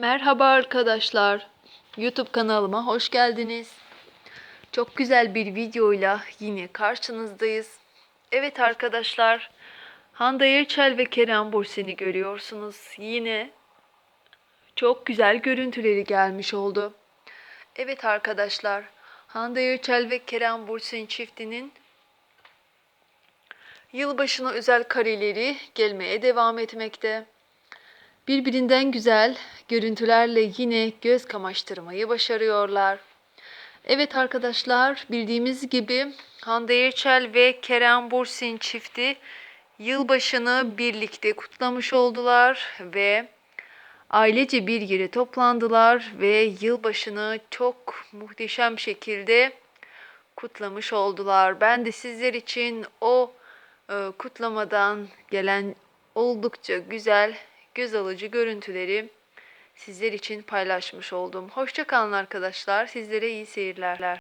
Merhaba arkadaşlar. YouTube kanalıma hoş geldiniz. Çok güzel bir videoyla yine karşınızdayız. Evet arkadaşlar, Hande Erçel ve Kerem Bürsin'i görüyorsunuz. Yine çok güzel görüntüleri gelmiş oldu. Evet arkadaşlar, Hande Erçel ve Kerem Bürsin çiftinin yılbaşına özel kareleri gelmeye devam etmekte. Birbirinden güzel görüntülerle yine göz kamaştırmayı başarıyorlar. Evet arkadaşlar bildiğimiz gibi Hande Erçel ve Kerem Bürsin çifti yılbaşını birlikte kutlamış oldular ve ailece bir yere toplandılar ve yılbaşını çok muhteşem şekilde kutlamış oldular. Ben de sizler için o e, kutlamadan gelen oldukça güzel, göz alıcı görüntüleri sizler için paylaşmış oldum. Hoşça kalın arkadaşlar. Sizlere iyi seyirler.